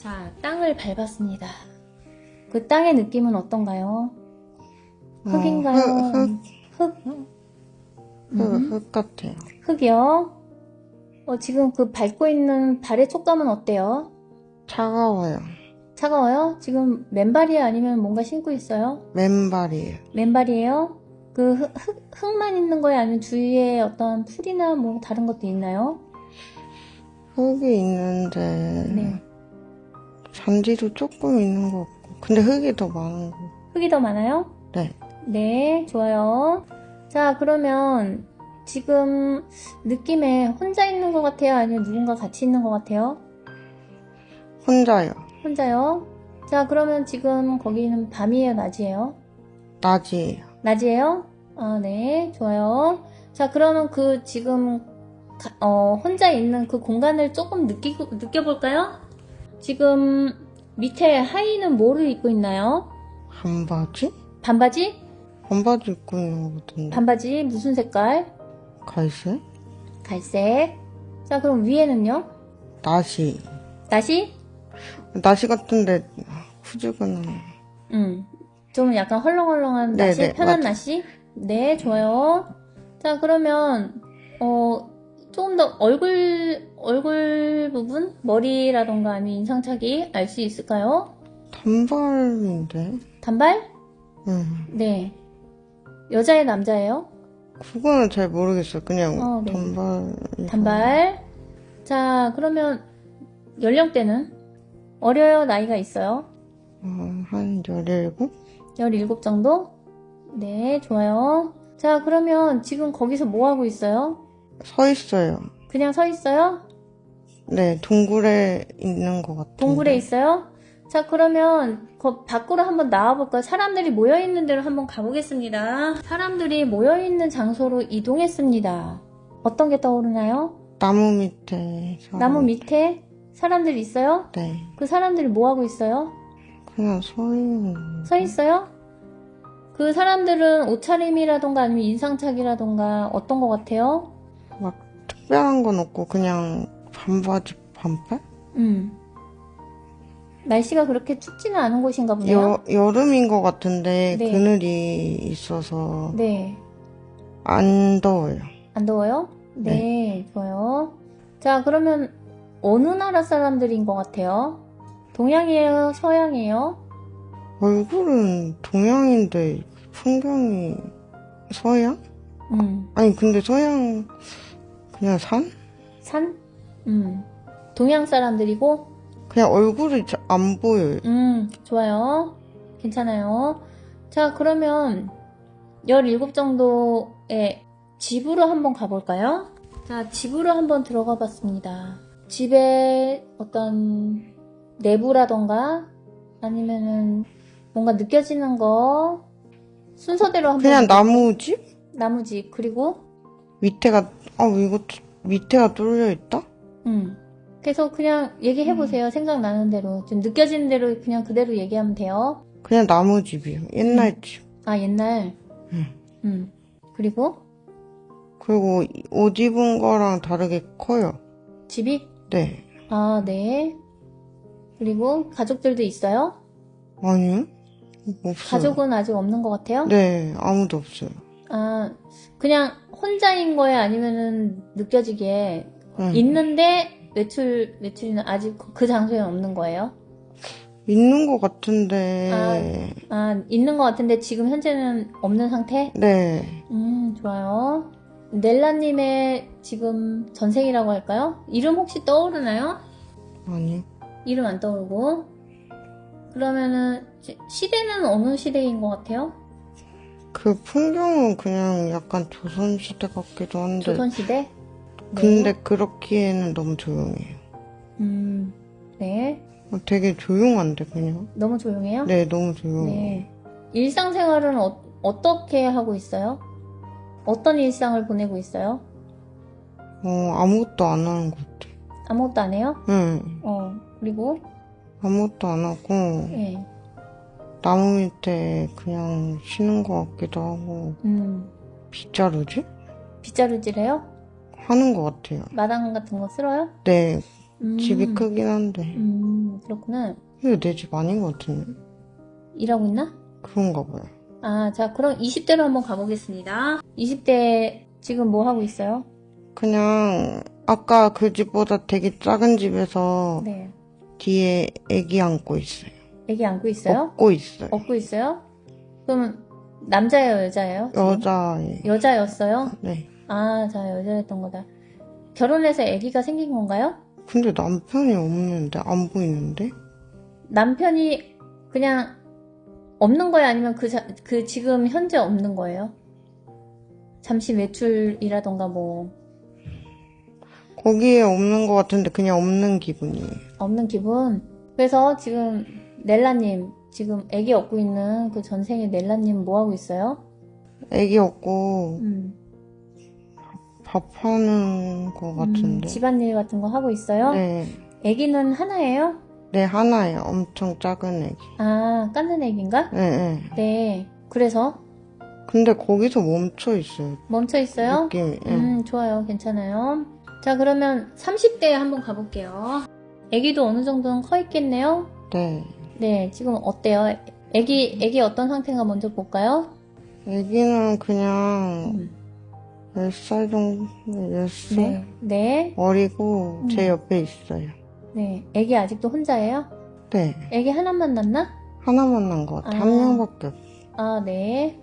자, 땅을 밟았습니다. 그 땅의 느낌은 어떤가요? 흙인가요? 어, 흙, 흙, 흙? 흙, 흙 같아요. 흙이요? 어, 지금 그 밟고 있는 발의 촉감은 어때요? 차가워요. 차가워요? 지금 맨발이에요? 아니면 뭔가 신고 있어요? 맨발이에요. 맨발이에요? 그 흙, 흙, 흙만 있는 거예요? 아니면 주위에 어떤 풀이나 뭐 다른 것도 있나요? 흙이 있는데 네. 잔디도 조금 있는 것 같고 근데 흙이 더 많은 거. 흙이 더 많아요? 네. 네, 좋아요. 자, 그러면 지금 느낌에 혼자 있는 것 같아요? 아니면 누군가 같이 있는 것 같아요? 혼자요. 혼자요? 자, 그러면 지금 거기는 밤이에요? 낮이에요? 낮이에요. 낮이에요? 아, 네, 좋아요. 자, 그러면 그 지금 가- 어, 혼자 있는 그 공간을 조금 느끼, 느껴볼까요? 지금 밑에 하의는 뭐를 입고 있나요? 반바지? 반바지? 반바지 입고 있는 것 같은데. 반바지 무슨 색깔? 갈색? 갈색. 자, 그럼 위에는요? 나시. 나시? 나시 같은데 후지근한. 음. 좀 약간 헐렁헐렁한 네, 나시? 네, 편한 맞아. 나시? 네, 좋아요. 자, 그러면, 어, 조금 더 얼굴, 얼굴 부분? 머리라던가 아니면 인상착의 알 수 있을까요? 단발인데? 단발? 응. 네. 여자의 남자예요? 그거는 잘 모르겠어요. 그냥 어, 네. 단발. 단발. 자, 그러면 연령대는? 어려요? 나이가 있어요? 어, 한 17? 17 정도? 네, 좋아요. 자, 그러면 지금 거기서 뭐 하고 있어요? 서 있어요. 그냥 서 있어요? 네, 동굴에 있는 것 같아요. 동굴에 있어요? 자, 그러면 거 밖으로 한번 나와볼까요? 사람들이 모여있는 데로 한번 가보겠습니다. 사람들이 모여있는 장소로 이동했습니다. 어떤 게 떠오르나요? 나무 밑에. 사람- 나무 밑에 사람들이 있어요? 네. 그 사람들이 뭐 하고 있어요? 그냥 서 있는. 서 있어요? 그 사람들은 옷차림이라던가 아니면 인상착의라던가 어떤 것 같아요? 막 특별한 건 없고 그냥 반바지 반팔? 음. 날씨가 그렇게 춥지는 않은 곳인가 보네요. 여, 여름인 것 같은데 네. 그늘이 있어서 네. 안 더워요. 안 더워요? 네, 좋아요. 자, 그러면 어느 나라 사람들인 것 같아요? 동양이에요? 서양이에요? 얼굴은 동양인데 풍경이 서양? 음, 아니 근데 서양 그냥 산? 산? 음, 동양 사람들이고, 그냥 얼굴이 자- 안 보여요. 음, 좋아요. 괜찮아요. 자, 그러면 17 정도의 집으로 한번 가볼까요? 자, 집으로 한번 들어가 봤습니다. 집의 어떤 내부라던가 아니면은 뭔가 느껴지는 거 순서대로 한번 그냥 나무집? 나무집 그리고 밑에가 아 이거 밑에가 뚫려 있다? 음 그래서 그냥 얘기해 보세요. 생각나는 대로 좀 느껴지는 대로 그냥 그대로 얘기하면 돼요. 그냥 나무 집이요. 옛날 집. 아 옛날 음. 음 그리고 그리고 이- 옷 입은 거랑 다르게 커요. 집이 네. 아 네. 그리고 가족들도 있어요? 아니요? 없어요. 가족은 아직 없는 것 같아요? 네, 아무도 없어요. 아, 그냥 혼자인 거예요? 아니면은 느껴지기에 응. 있는데 외출, 외출이는 아직 그- 그 장소에 없는 거예요? 있는 것 같은데. 아, 있는 것 같은데 지금 현재는 없는 상태? 네. 음, 좋아요. 넬라님의 지금 전생이라고 할까요? 이름 혹시 떠오르나요? 아니요. 이름 안 떠오르고. 그러면은 시- 시대는 어느 시대인 것 같아요? 그 풍경은 그냥 약간 조선시대 같기도 한데. 조선시대? 네. 근데 그렇기에는 너무 조용해요. 음, 네. 어, 되게 조용한데, 그냥. 너무 조용해요? 네, 너무 조용해요. 네. 일상생활은 어, 어떻게 하고 있어요? 어떤 일상을 보내고 있어요? 어, 아무것도 안 하는 것 같아요. 아무것도 안 해요? 네. 어, 그리고, 아무것도 안 하고, 예, 나무 밑에 그냥 쉬는 것 같기도 하고, 음, 빗자루지? 빗자루질 해요? 하는 것 같아요. 마당 같은 거 쓸어요? 네, 음, 집이 크긴 한데. 음, 그렇구나. 이거 내 집 아닌 것 같은데? 일하고 있나? 그런가 봐요. 아, 자, 그럼 20대로 한번 가보겠습니다. 20대 지금 뭐 하고 있어요? 그냥 아까 그 집보다 되게 작은 집에서 네. 뒤에 애기 안고 있어요. 애기 안고 있어요? 업고 있어요. 업고 있어요? 그럼 남자예요, 여자예요? 지금? 여자애. 여자였어요? 네. 아, 자, 여자였던 거다. 결혼해서 아기가 생긴 건가요? 근데 남편이 없는데 안 보이는데? 남편이 그냥 없는 거예요? 아니면 그, 자- 그 지금 현재 없는 거예요? 잠시 외출이라던가 뭐 거기에 없는 것 같은데 그냥 없는 기분이에요. 없는 기분? 그래서 지금 넬라님 지금 아기 업고 있는 그 전생의 넬라님 뭐 하고 있어요? 애기 없고 음, 밥하는 것 음, 같은데. 집안일 같은 거 하고 있어요? 네. 아기는 하나예요? 네, 하나예요. 엄청 작은 애기. 아, 깎는 아기인가? 네, 네. 네. 그래서 근데 거기서 멈춰 있어요. 멈춰 있어요? 느낌이. 네. 음, 좋아요. 괜찮아요. 자, 그러면 30대에 한번 가볼게요. 아기도 어느 정도는 커 있겠네요? 네. 네, 지금 어때요? 아기, 아기 어떤 상태인가 먼저 볼까요? 애기는 그냥 음, 10살 정도, 10살? 네. 네. 어리고 제 음. 옆에 있어요. 네. 아기 아직도 혼자예요? 네. 아기 하나만 낳나? 하나 만난 것 같아요. 아. 한 명밖에 없어요. 아, 네.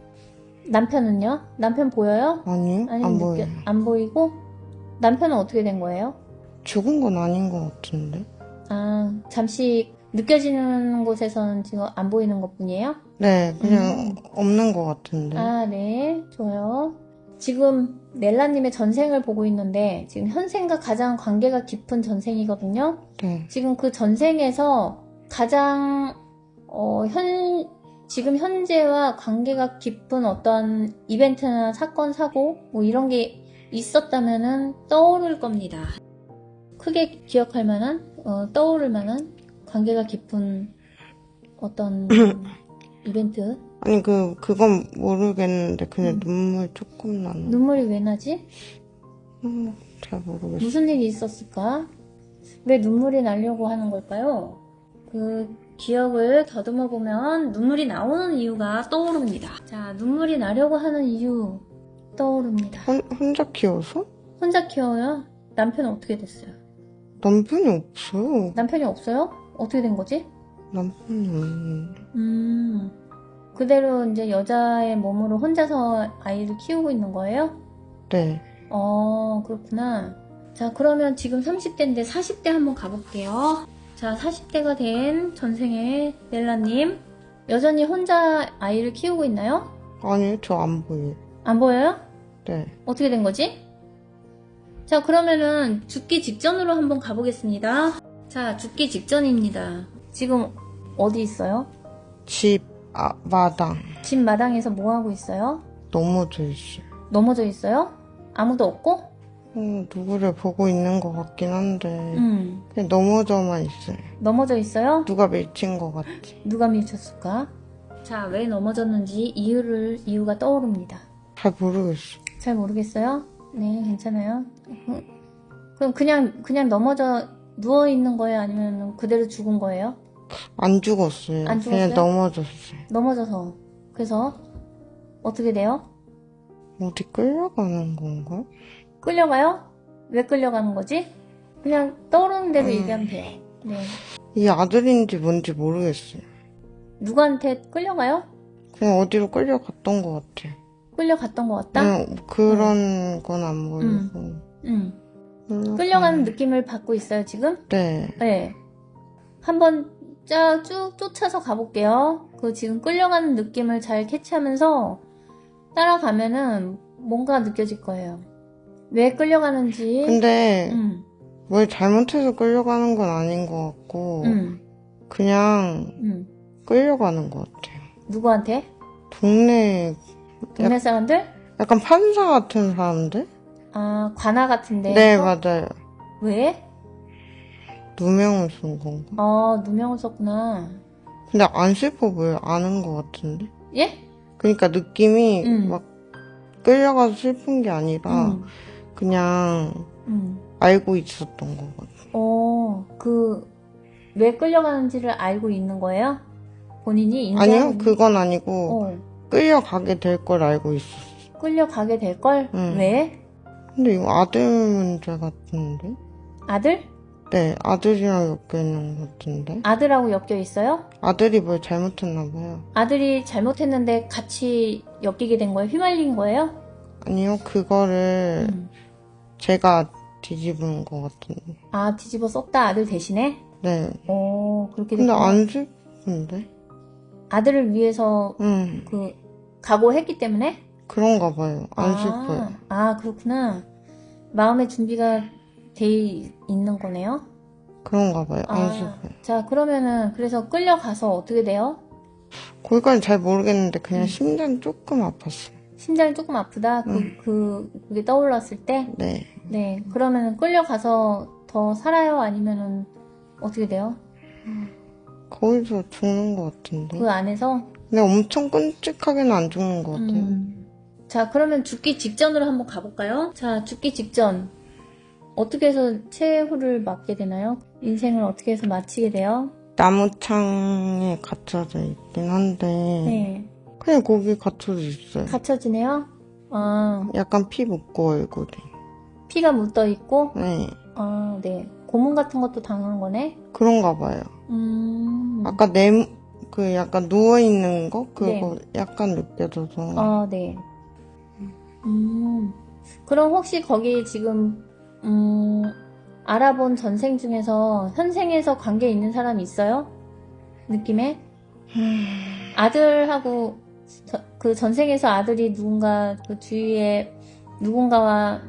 남편은요? 남편 보여요? 아니요? 아니면 안 보여요. 안 보이고? 남편은 어떻게 된 거예요? 죽은 건 아닌 것 같은데? 아, 잠시 느껴지는 곳에서는 지금 안 보이는 것 뿐이에요? 네, 그냥 음. 없는 것 같은데. 아, 네. 좋아요. 지금 넬라님의 전생을 보고 있는데, 지금 현생과 가장 관계가 깊은 전생이거든요. 네. 지금 그 전생에서 가장, 어, 현, 지금 현재와 관계가 깊은 어떤 이벤트나 사건, 사고, 뭐 이런 게 있었다면은 떠오를 겁니다. 크게 기억할 만한, 어, 떠오를 만한 관계가 깊은 어떤 이벤트. 아니, 그, 그건 모르겠는데, 그냥 음. 눈물 조금 나는. 눈물이 왜 나지? 음, 잘 모르겠어요. 무슨 일이 있었을까? 왜 눈물이 나려고 하는 걸까요? 그 기억을 더듬어 보면 눈물이 나오는 이유가 떠오릅니다. 자, 눈물이 나려고 하는 이유 떠오릅니다. 혼, 혼자 키워서? 혼자 키워요? 남편은 어떻게 됐어요? 남편이 없어요. 남편이 없어요? 어떻게 된 거지? 남편이. 음, 그대로 이제 여자의 몸으로 혼자서 아이를 키우고 있는 거예요? 네. 어, 그렇구나. 자, 그러면 지금 30대인데 40대 한번 가볼게요. 자, 40대가 된 전생의 넬라님. 여전히 혼자 아이를 키우고 있나요? 아니요, 저 안 보여요. 안 보여요? 네. 어떻게 된 거지? 자, 그러면은 죽기 직전으로 한번 가보겠습니다. 자, 죽기 직전입니다. 지금 어디 있어요? 집, 아, 마당. 집 마당에서 뭐 하고 있어요? 넘어져 있어요. 넘어져 있어요? 아무도 없고? 어, 누구를 보고 있는 것 같긴 한데, 음, 그냥 넘어져만 있어요. 넘어져 있어요? 누가 밀친 것 같지. 누가 밀쳤을까? 자, 왜 넘어졌는지 이유를, 이유가 떠오릅니다. 잘 모르겠어요. 잘 모르겠어요? 네, 괜찮아요. 그- 그럼 그냥, 그냥 넘어져, 누워 있는 거예요? 아니면 그대로 죽은 거예요? 안 죽었어요. 안 그냥 죽었어요? 넘어졌어요. 넘어져서. 그래서, 어떻게 돼요? 어디 끌려가는 건가? 끌려가요? 왜 끌려가는 거지? 그냥 떠오르는 대로 음. 얘기하면 돼요. 네. 이 아들인지 뭔지 모르겠어요. 누구한테 끌려가요? 그냥 어디로 끌려갔던 것 같아요. 끌려갔던 것 같다? 그냥 그런 건 안 보이고. 응. 끌 려가는- 끌려가는 느낌을 받고 있어요, 지금? 네. 네. 한번 쫙 쭉 쫓아서 가볼게요. 그 지금 끌려가는 느낌을 잘 캐치하면서 따라가면은 뭔가 느껴질 거예요. 왜 끌려가는지. 근데 음, 뭘 잘못해서 끌려가는 건 아닌 것 같고, 음, 그냥 음. 끌려가는 것 같아요. 누구한테? 동네 동네 사람들? 약간 판사 같은 사람들? 아, 관아 같은데. 네, 맞아요. 왜? 누명을 쓴 건가? 어, 누명을 썼구나. 근데 안 슬퍼 보여요. 아는 것 같은데. 예? 그러니까 느낌이 음. 막 끌려가서 슬픈 게 아니라 음, 그냥 음. 알고 있었던 것 같아요. 어, 그, 왜 끌려가는지를 알고 있는 거예요? 본인이 아니요, 그건 아니고, 어, 끌려가게 될 걸 알고 있었어. 끌려가게 될 걸? 음. 왜? 근데 이거 아들 문제 같은데? 아들? 네, 아들이랑 엮여 있는 것 같은데? 아들하고 엮여 있어요? 아들이 뭘 잘못했나 봐요. 아들이 잘못했는데 같이 엮이게 된 거예요? 휘말린 거예요? 아니요, 그거를 음. 제가 뒤집은 것 같은데. 아, 뒤집어 썼다, 아들 대신에? 네. 어, 그렇게 근데 됐구나. 안 슬픈데? 아들을 위해서 응, 그, 각오했기 때문에? 그런가 봐요. 안 아, 슬퍼요. 아, 그렇구나. 마음의 준비가 돼 있는 거네요? 그런가 봐요. 안 아, 슬퍼요. 자, 그러면은, 그래서 끌려가서 어떻게 돼요? 거기까지 잘 모르겠는데 그냥 음. 심장이 조금 아팠어요. 심장이 조금 아프다? 그, 음. 그, 그게 떠올랐을 때? 네. 네. 그러면은 끌려가서 더 살아요? 아니면은, 어떻게 돼요? 거기서 죽는 것 같은데. 그 안에서? 근데 엄청 끔찍하게는 안 죽는 것 같아요. 음. 자, 그러면 죽기 직전으로 한번 가볼까요? 자, 죽기 직전. 어떻게 해서 최후를 맞게 되나요? 인생을 어떻게 해서 마치게 돼요? 나무창에 갇혀져 있긴 한데 네. 그냥 거기 갇혀져 있어요. 갇혀지네요? 아, 약간 피 묻고 얼굴이. 피가 묻어 있고, 네. 아, 네. 고문 같은 것도 당한 거네? 그런가 봐요. 음. 아까 내, 그 약간 누워있는 거? 그거 네. 약간 느껴져서. 아, 네. 음. 그럼 혹시 거기 지금, 음, 알아본 전생 중에서 현생에서 관계 있는 사람이 있어요? 느낌에? 아들하고 저- 그 전생에서 아들이 누군가 그 주위에 누군가와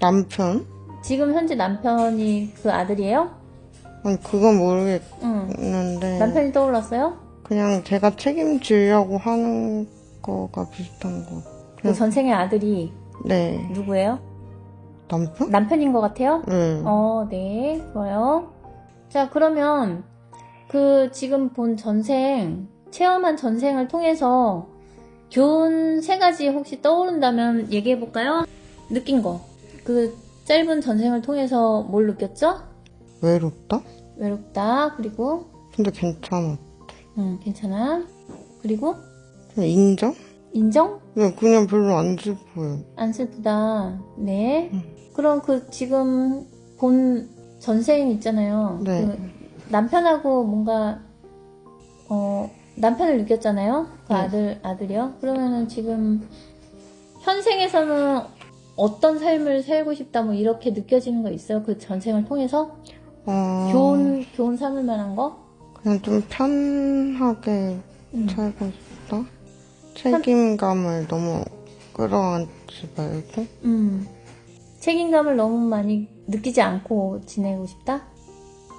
남편? 지금 현재 남편이 그 아들이에요? 아니, 그건 응. 모르겠는데. 남편이 떠올랐어요? 그냥 제가 책임지려고 하는 거가 비슷한 거. 그 전생의 아들이 네. 누구예요? 남편? 남편인 것 같아요? 네. 어, 네, 좋아요. 자, 그러면 그 지금 본 전생, 체험한 전생을 통해서 교훈 세 가지 혹시 떠오른다면 얘기해 볼까요? 느낀 거. 그 짧은 전생을 통해서 뭘 느꼈죠? 외롭다? 외롭다. 그리고, 근데 괜찮아. 음, 괜찮아. 그리고, 인정? 인정? 네, 그냥 별로 안 슬퍼요. 안 슬프다. 네. 음. 그럼 그 지금 본 전생 있잖아요. 네. 그 남편하고 뭔가 어 남편을 느꼈잖아요. 그 네. 아들 아들이요. 그러면은 지금 현생에서는 어떤 삶을 살고 싶다 뭐 이렇게 느껴지는 거 있어요? 그 전생을 통해서 어, 교훈 교훈 삼을 만한 거? 그냥 좀 편하게 음. 살고 싶다? 책임감을 너무 끌어안지 말고? 음. 책임감을 너무 많이 느끼지 않고 지내고 싶다?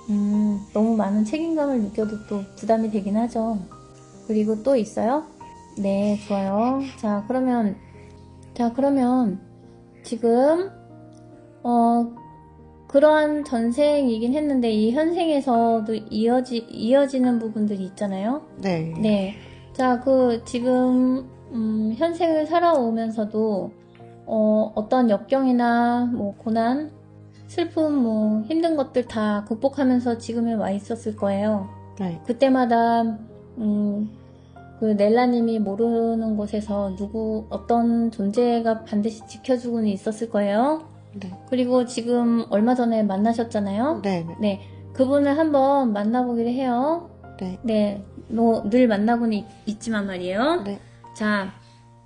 음, 너무 많은 책임감을 느껴도 또 부담이 되긴 하죠. 그리고 또 있어요? 네, 좋아요. 자, 그러면, 자, 그러면, 지금, 어, 그러한 전생이긴 했는데, 이 현생에서도 이어지, 이어지는 부분들이 있잖아요? 네. 네. 자, 그, 지금, 음, 현생을 살아오면서도, 어, 어떤 역경이나, 뭐, 고난, 슬픔, 뭐, 힘든 것들 다 극복하면서 지금에 와 있었을 거예요. 네. 그때마다, 음, 그, 넬라님이 모르는 곳에서 누구, 어떤 존재가 반드시 지켜주고는 있었을 거예요. 네. 그리고 지금 얼마 전에 만나셨잖아요. 네. 네. 네, 그분을 한번 만나보기로 해요. 네. 네, 뭐, 늘 만나고는 있, 지만 말이에요. 네. 자,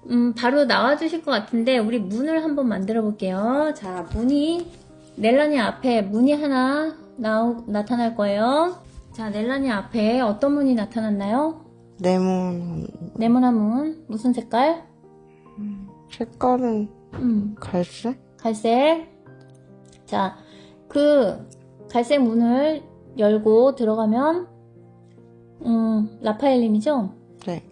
음, 바로 나와주실 것 같은데, 우리 문을 한번 만들어 볼게요. 자, 문이, 넬라니 앞에 문이 하나 나오, 나타날 거예요. 자, 넬라니 앞에 어떤 문이 나타났나요? 네모난 네모난 문. 무슨 색깔? 색깔은 음, 갈색? 갈색. 자, 그 갈색 문을 열고 들어가면, 음, 라파엘님이죠? 네.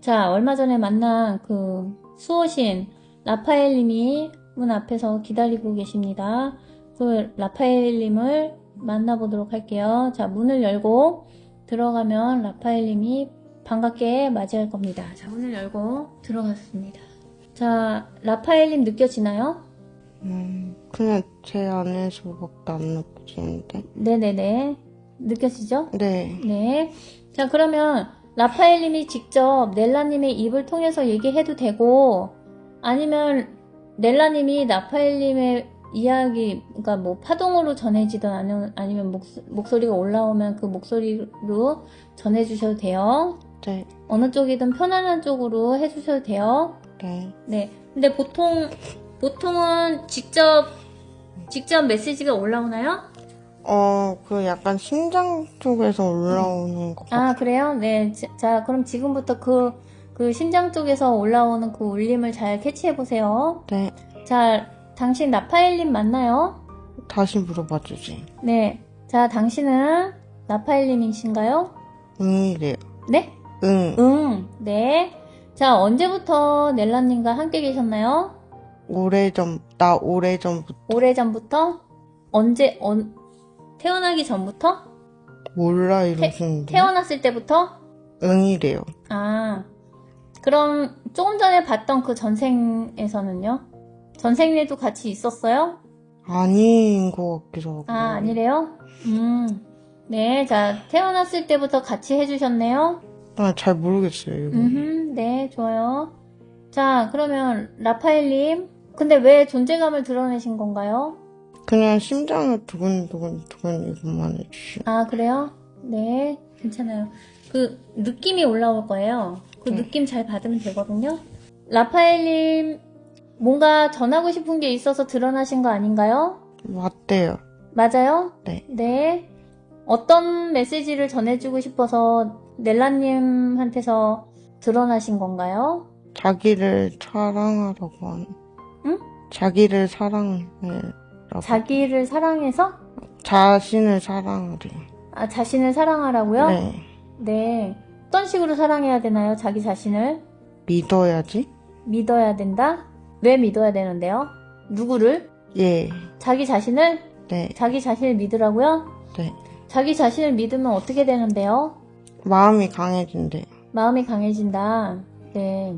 자, 얼마 전에 만난 그 수호신 라파엘님이 문 앞에서 기다리고 계십니다. 그 라파엘님을 만나보도록 할게요. 자, 문을 열고 들어가면 라파엘님이 반갑게 맞이할 겁니다. 자, 문을 열고 들어갔습니다. 자, 라파엘님 느껴지나요? 음, 그냥 제 안에서밖에 안 느껴지는데. 네네네. 느껴지죠? 네. 네. 자, 그러면 라파엘님이 직접 넬라님의 입을 통해서 얘기해도 되고, 아니면 넬라님이 라파엘님의 이야기, 그러니까 뭐 파동으로 전해지든 아니면, 아니면 목, 목소 리가 올라오면 그 목소리로 전해주셔도 돼요. 네. 어느 쪽이든 편안한 쪽으로 해주셔도 돼요. 네. 네. 근데 보통, 보통은 직접, 직접 메시지가 올라오나요? 어, 그 약간 심장 쪽에서 올라오는 것 같아요. 아, 그래요? 네. 자, 자, 그럼 지금부터 그, 그 심장 쪽에서 올라오는 그 울림을 잘 캐치해보세요. 네. 자, 당신 라파엘님 맞나요? 다시 물어봐 주지. 네. 자, 당신은 라파엘님이신가요? 응이래요. 네? 응. 응. 네. 자, 언제부터 넬라님과 함께 계셨나요? 오래전, 나 오래전부터 오래전부터? 언제, 언, 태어나기 전부터? 몰라 이러시는데. 태 어났을 때부터? 응이래요. 아, 그럼 조금 전에 봤던 그 전생에서는요? 전생에도 같이 있었어요? 아닌 것 같기도 하고. 아, 아니래요? 음, 네, 자, 태어났을 때부터 같이 해주셨네요? 아, 잘 모르겠어요, 이거. 음, 네, 좋아요. 자, 그러면 라파엘님, 근데 왜 존재감을 드러내신 건가요? 그냥 심장을 두근두근 두근 이것만 해주시. 아, 그래요? 네, 괜찮아요. 그 느낌이 올라올 거예요. 그 네. 느낌 잘 받으면 되거든요. 라파엘님, 뭔가 전하고 싶은 게 있어서 드러나신 거 아닌가요? 맞대요. 맞아요? 네. 네. 어떤 메시지를 전해주고 싶어서 넬라님한테서 드러나신 건가요? 자기를 사랑하라고 하는. 응? 자기를 사랑해 라고. 자기를 사랑해서? 자신을 사랑하래. 아, 자신을 사랑하라고요? 네. 네. 어떤 식으로 사랑해야 되나요? 자기 자신을? 믿어야지. 믿어야 된다? 왜 믿어야 되는데요? 누구를? 예. 자기 자신을? 네. 자기 자신을 믿으라고요? 네. 자기 자신을 믿으면 어떻게 되는데요? 마음이 강해진대. 마음이 강해진다. 네.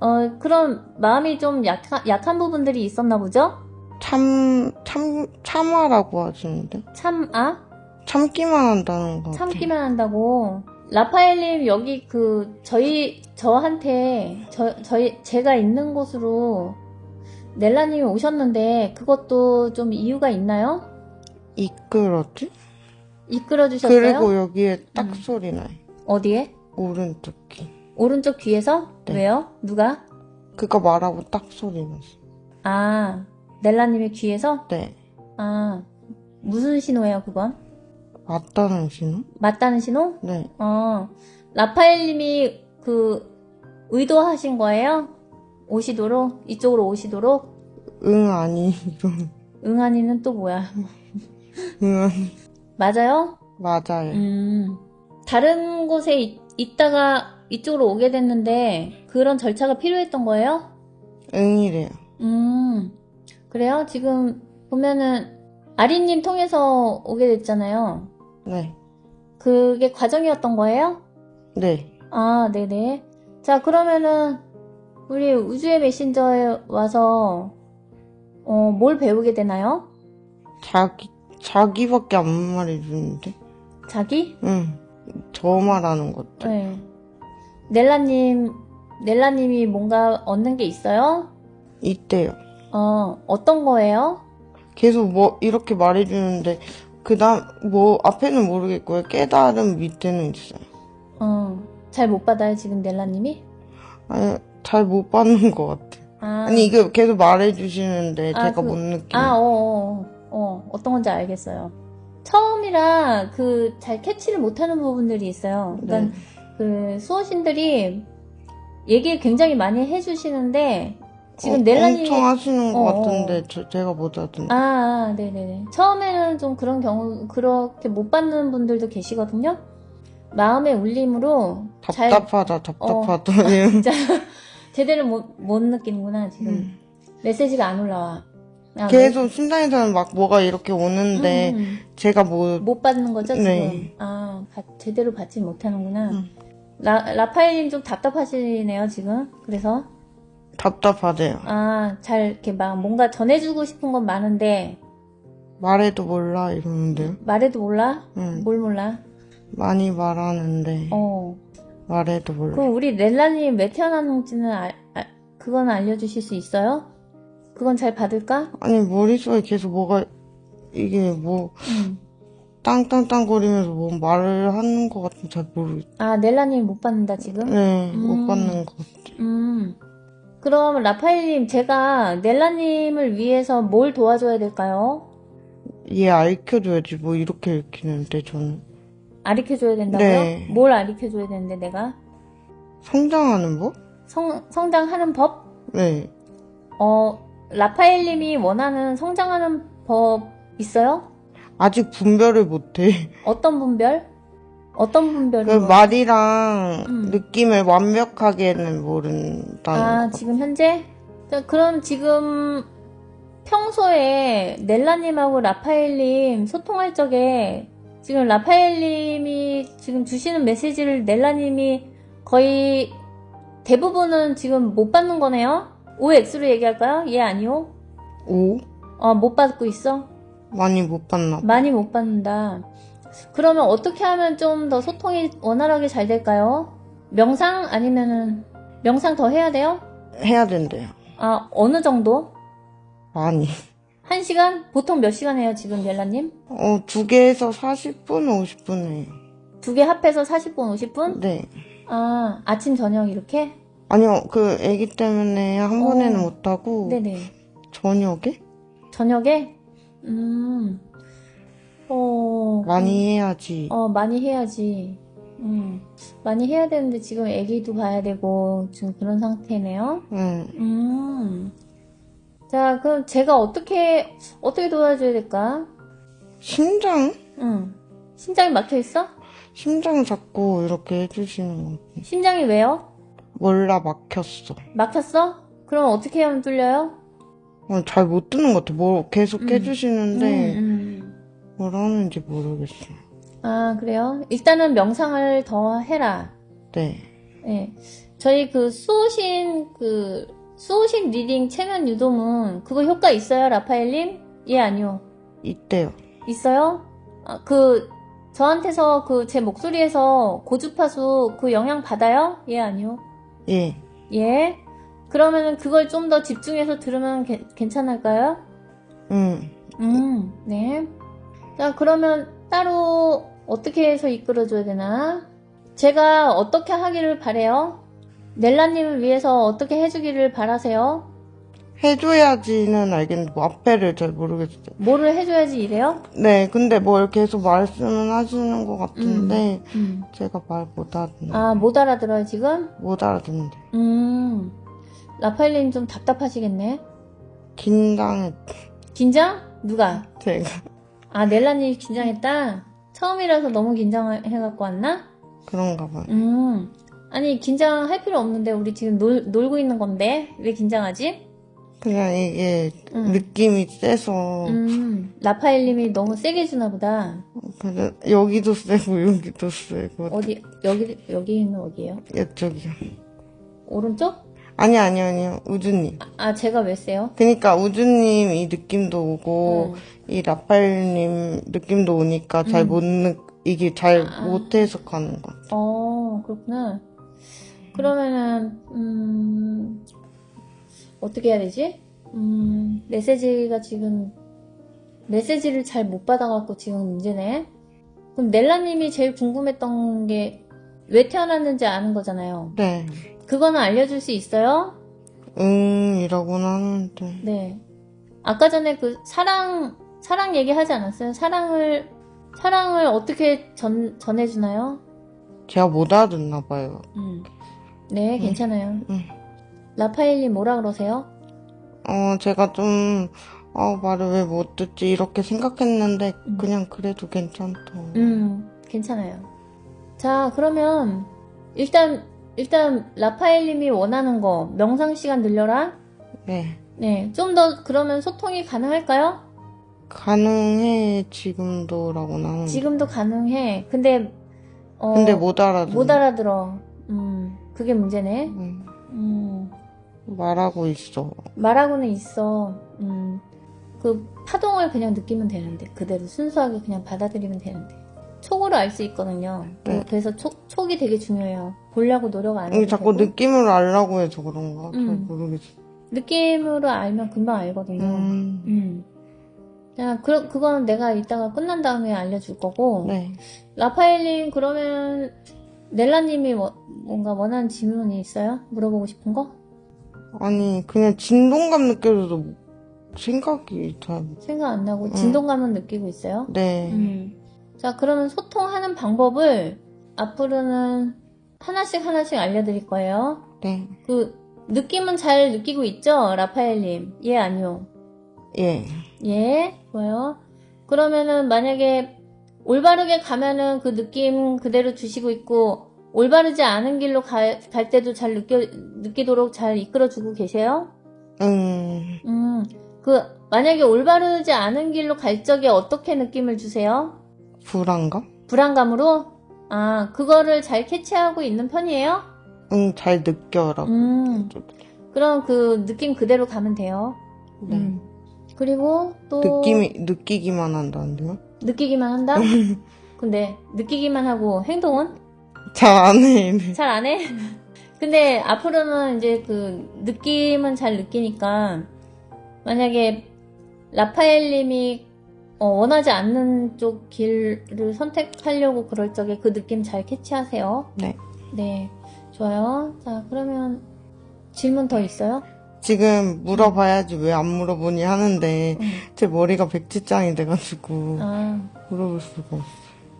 어, 그럼 마음이 좀 약한, 약한 부분들이 있었나 보죠? 참, 참, 참아라고 하시는데. 참, 아? 참기만 한다는 거. 참기만 한다고. 라파엘님, 여기 그, 저희, 저한테, 저, 저희, 제가 있는 곳으로 넬라님이 오셨는데, 그것도 좀 이유가 있나요? 이끌었지? 이끌어 주셨어요? 그리고 여기에 딱 음. 소리 나요. 어디에? 오른쪽 귀. 오른쪽 귀에서? 네. 왜요? 누가? 그거 말하고 딱 소리 났어. 아, 넬라님의 귀에서? 네. 아, 무슨 신호예요, 그건? 맞다는 신호? 맞다는 신호? 네. 어, 라파엘님이 그, 의도하신 거예요? 오시도록? 이쪽으로 오시도록? 응, 아니, 이런. 응 아니는 또 뭐야? 응, 아니. 맞아요? 맞아요. 음, 다른 곳에 있, 있다가 이쪽으로 오게 됐는데, 그런 절차가 필요했던 거예요? 응이래요. 음, 그래요? 지금 보면은, 아리님 통해서 오게 됐잖아요. 네. 그게 과정이었던 거예요? 네. 아, 네네. 자, 그러면은, 우리 우주의 메신저에 와서, 어, 뭘 배우게 되나요? 자기, 자기밖에 안 말해주는데. 자기? 응. 저 말하는 것들. 네. 넬라님, 넬라님이 뭔가 얻는 게 있어요? 있대요. 어, 어떤 거예요? 계속 뭐, 이렇게 말해주는데, 그 다음, 뭐, 앞에는 모르겠고요. 깨달음 밑에는 있어요. 어, 잘 못 받아요, 지금 넬라님이? 아니, 잘 못 받는 것 같아. 아, 아니, 이게 계속 말해주시는데, 아, 제가 그- 못 느끼는. 아, 어, 어, 어, 어떤 건지 알겠어요. 처음이라 그 잘 캐치를 못하는 부분들이 있어요. 그러니까 네. 그 수호신들이 얘기를 굉장히 많이 해주시는데 지금 어, 넬라님이 엄청 하시는 것 어, 어. 같은데, 저, 제가 못 하던데. 아, 아, 네네네. 처음에는 좀 그런 경우 그렇게 못 받는 분들도 계시거든요. 마음의 울림으로 잘 답답하다, 답답하다. 진짜 제대로 못, 못 느끼는구나 지금 음. 메시지가 안 올라와. 아, 계속 심장에서는 막 뭐가 이렇게 음, 오는데, 음. 제가 뭐, 못 받는 거죠 지금. 네. 아 받- 제대로 받지 못하는구나. 음. 라 라파엘님 좀 답답하시네요 지금. 그래서 답답하대요. 아 잘 이렇게 막 뭔가 전해주고 싶은 건 많은데 말해도 몰라 이러는데요. 말해도 몰라? 응. 뭘 몰라? 많이 말하는데 어. 말해도 몰라. 그럼 우리 렐라님 왜 태어났는지는 알, 알, 그건 알려주실 수 있어요? 그건 잘 받을까? 아니 머릿속에 계속 뭐가 이게 뭐 음. 땅땅땅 거리면서 뭐 말을 하는 것 같은 잘 모르겠. 아, 넬라님 못 받는다, 지금? 네, 음. 못 받는 것 같아. 음. 그럼 라파엘님, 제가 넬라님을 위해서 뭘 도와줘야 될까요? 얘 알려줘야지 뭐 이렇게 읽히는데 저는 아리켜줘야 된다고요? 네. 뭘 아리켜줘야 되는데, 내가? 성장하는 법? 성, 성장하는 법? 네. 어, 라파엘님이 원하는 성장하는 법 있어요? 아직 분별을 못해. 어떤 분별? 어떤 분별이? 그 말이랑 음. 느낌을 완벽하게는 모른다는 아, 거. 지금 현재? 자, 그럼 지금 평소에 넬라님하고 라파엘님 소통할 적에 지금 라파엘님이 지금 주시는 메시지를 넬라님이 거의 대부분은 지금 못 받는 거네요? OX로 얘기할까요? 예, 아니요? 오? 어, 못 받고 있어? 많이 못 봐. 많이 못 받는다. 그러면 어떻게 하면 좀 더 소통이 원활하게 잘 될까요? 명상 아니면은 명상 더 해야 돼요? 해야 된대요. 아, 어느 정도? 많이. 한 시간? 보통 몇 시간 해요, 지금 넬라님? 어, 두 개에서 40분, 50분 해요. 두 개 합해서 40분, 50분? 네. 아, 아침, 저녁 이렇게? 아니요, 그 애기 때문에 한 어. 번에는 못하고 네네. 저녁에 저녁에? 음, 어, 많이 해야지. 어, 많이 해야지. 음, 많이 해야 되는데 지금 애기도 봐야 되고, 지금 그런 상태네요. 응. 음. 자, 그럼 제가 어떻게, 어떻게 도와줘야 될까? 심장? 응. 심장이 막혀 있어? 심장 잡고 이렇게 해주시는 거. 심장이 왜요? 몰라 막혔어. 막혔어? 그럼 어떻게 하면 뚫려요? 어, 잘못 듣는 것 같아. 뭐 계속 음. 해주시는데 음, 음. 뭘 하는지 모르겠어. 아, 그래요? 일단은 명상을 더 해라. 네. 예. 저희 그 수호신, 그, 수호신 리딩 체면 유도문, 그거 효과 있어요, 라파엘님? 예, 아니요. 이때요. 있어요? 아, 그, 저한테서 그 제 목소리에서 고주파수 그 영향 받아요? 예, 아니요. 예. 예. 그러면은 그걸 좀 더 집중해서 들으면 게- 괜찮을까요? 응. 음, 네. 자, 그러면 따로 어떻게 해서 이끌어줘야 되나? 제가 어떻게 하기를 바래요? 넬라님을 위해서 어떻게 해주기를 바라세요? 해줘야지는 알겠는데 뭐 앞에를 잘 모르겠어요. 뭐를 해줘야지 이래요? 네, 근데 뭘 계속 말씀은 하시는 것 같은데 음. 제가 말 못 알아듣는. 아, 못 알아들어요, 지금? 못 알아듣는데. 음. 라파엘님 좀 답답하시겠네. 긴장했. 긴장? 누가? 제가 아, 넬라님이 긴장했다? 처음이라서 너무 긴장해갖고 왔나? 그런가 봐요. 음. 아니, 긴장할 필요 없는데, 우리 지금 놀, 놀고 있는 건데, 왜 긴장하지? 그냥 이게 음. 느낌이 세서 음, 라파엘님이 너무 세게 주나 보다. 그래, 여기도 세고 여기도 세고 어디, 여기, 여기는 어디예요? 이쪽이요. 오른쪽? 아니 아니 아니요 우주님. 아, 제가 왜 세요? 그러니까 우주님 이 느낌도 오고 음. 이 라팔님 느낌도 오니까 잘 못 느, 이게 잘 아. 못 해석하는 거. 어, 그렇구나. 그러면은, 음, 어떻게 해야 되지? 음, 메시지가 지금, 메시지를 잘 못 받아갖고 지금 문제네. 그럼 넬라님이 제일 궁금했던 게, 왜 태어났는지 아는 거잖아요. 네. 그거는 알려줄 수 있어요? 응이라고는 하는데 네. 아까 전에 그 사랑, 사랑 얘기하지 않았어요? 사랑을, 사랑을 어떻게 전, 전해주나요? 제가 못 알아듣나 봐요. 음. 네, 괜찮아요. 음. 라파엘님 뭐라 그러세요? 어 제가 좀 어, 말을 왜 못 듣지 이렇게 생각했는데 음. 그냥 그래도 괜찮다. 음, 괜찮아요. 자, 그러면 일단 일단 라파엘님이 원하는 거 명상 시간 늘려라. 네. 네, 좀 더 그러면 소통이 가능할까요? 가능해 지금도라고 나는. 지금도 가능해. 근데 어, 근데 못 알아듣는. 못 알아들어. 음, 그게 문제네. 응. 음, 말하고 있어. 말하고는 있어. 음, 그 파동을 그냥 느끼면 되는데 그대로 순수하게 그냥 받아들이면 되는데 촉으로 알 수 있거든요. 네. 그래서 촉, 촉이 되게 중요해요. 보려고 노력 안 이게 해도 자꾸 되고. 느낌으로 알라고 해서 그런가? 잘 음. 모르겠어. 느낌으로 알면 금방 알거든요. 음. 음. 자, 그, 그건 내가 이따가 끝난 다음에 알려줄 거고. 네. 라파엘님, 그러면, 넬라님이 뭐, 뭔가 원하는 질문이 있어요? 물어보고 싶은 거? 아니, 그냥 진동감 느껴져도 생각이 잘. 생각 안 나고, 진동감은 느끼고 있어요? 네. 음. 자, 그러면 소통하는 방법을 앞으로는 하나씩 하나씩 알려드릴 거예요. 네. 그, 느낌은 잘 느끼고 있죠? 라파엘님. 예, 아니요. 예. 예, 좋아요. 그러면은 만약에 올바르게 가면은 그 느낌 그대로 주시고 있고 올바르지 않은 길로 갈, 갈 때도 잘 느껴, 느끼도록 잘 이끌어주고 계세요? 음, 음, 그, 만약에 올바르지 않은 길로 갈 적에 어떻게 느낌을 주세요? 불안감? 불안감으로? 아, 그거를 잘 캐치하고 있는 편이에요? 응, 잘 느껴라. 음, 그럼 그 느낌 그대로 가면 돼요. 네. 음. 그리고 또. 느낌이, 느끼기만 한다는데요? 느끼기만 한다? 근데 느끼기만 하고 행동은 잘 안 해. 잘 안 해? 근데 앞으로는 이제 그 느낌은 잘 느끼니까 만약에 라파엘님이 어, 원하지 않는 쪽 길을 선택하려고 그럴 적에 그 느낌 잘 캐치하세요. 네. 네, 좋아요. 자, 그러면 질문 더 있어요? 지금 물어봐야지 왜 안 물어보니 하는데, 음. 제 머리가 백지장이 돼가지고, 아, 물어볼 수가 없어.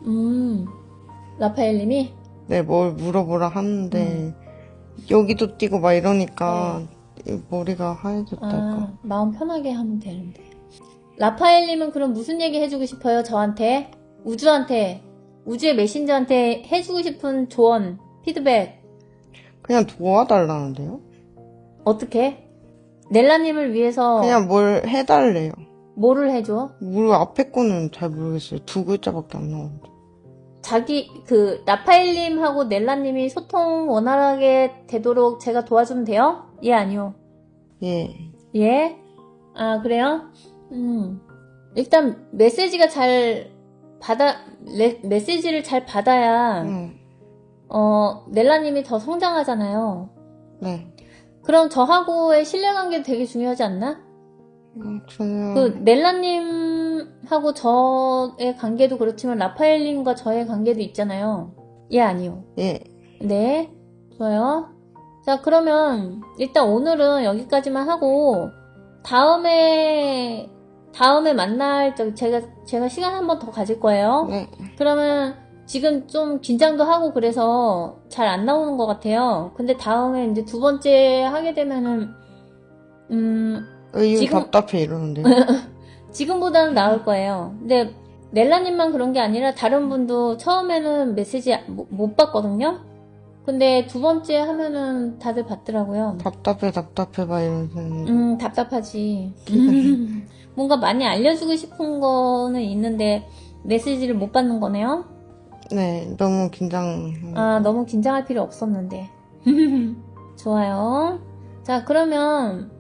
음, 라파엘님이 네, 뭘 물어보라 하는데, 음. 여기도 뛰고 막 이러니까, 이 머리가 하얘졌달까. 네. 아, 마음 편하게 하면 되는데. 라파엘님은 그럼 무슨 얘기 해주고 싶어요? 저한테? 우주한테? 우주의 메신저한테 해주고 싶은 조언, 피드백, 그냥 도와달라는데요? 어떻게? 넬라님을 위해서 그냥 뭘 해달래요. 뭐를 해줘? 물 앞에 거는 잘 모르겠어요. 두 글자밖에 안 나오는데. 자기, 그, 라파엘님하고 넬라님이 소통 원활하게 되도록 제가 도와주면 돼요? 예, 아니요. 예. 예? 아, 그래요? 음. 일단, 메시지가 잘 받아, 레- 메시지를 잘 받아야, 응. 어, 넬라님이 더 성장하잖아요. 네. 그럼 저하고의 신뢰관계 되게 중요하지 않나? 음, 저는, 그, 넬라님하고 저의 관계도 그렇지만, 라파엘님과 저의 관계도 있잖아요. 예, 아니요. 예. 네, 좋아요. 자, 그러면 일단 오늘은 여기까지만 하고 다음에 다음에 만날 적 제가 제가 시간 한 번 더 가질 거예요. 네. 그러면 지금 좀 긴장도 하고 그래서 잘 안 나오는 것 같아요. 근데 다음에 이제 두 번째 하게 되면은 음 의유 지금- 답답해 이러는데. 지금보다는 나을 거예요. 근데 넬라님만 그런 게 아니라 다른 분도 처음에는 메시지 못, 못 받거든요. 근데 두 번째 하면은 다들 받더라고요. 답답해, 답답해, 막 이러는데. 음, 답답하지. 뭔가 많이 알려주고 싶은 거는 있는데 메시지를 못 받는 거네요. 네, 너무 긴장. 아, 너무 긴장할 필요 없었는데. 좋아요. 자, 그러면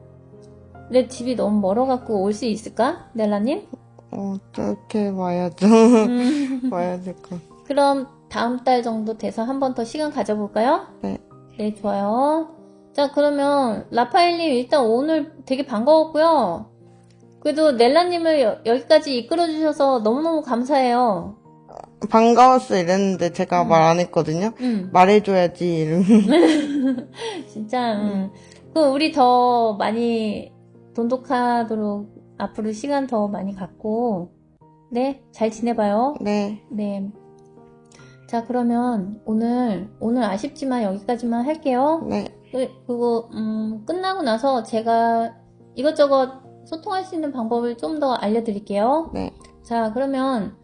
내 집이 너무 멀어갖고 올 수 있을까? 넬라님? 어떻게 와야죠? 음. 와야 될 것. 그럼 다음 달 정도 돼서 한 번 더 시간 가져볼까요? 네. 네, 좋아요. 자, 그러면 라파엘님 일단 오늘 되게 반가웠고요. 그래도 넬라님을 여- 여기까지 이끌어주셔서 너무너무 감사해요. 반가웠어 이랬는데 제가 음. 말안 했거든요. 음, 말해줘야지. 이러면. 진짜, 음. 그 우리 더 많이 돈독하도록 앞으로 시간 더 많이 갖고, 네, 잘 지내봐요. 네. 네. 자, 그러면 오늘, 오늘 아쉽지만 여기까지만 할게요. 네. 그- 그리고 음, 끝나고 나서 제가 이것저것 소통할 수 있는 방법을 좀 더 알려드릴게요. 네. 자, 그러면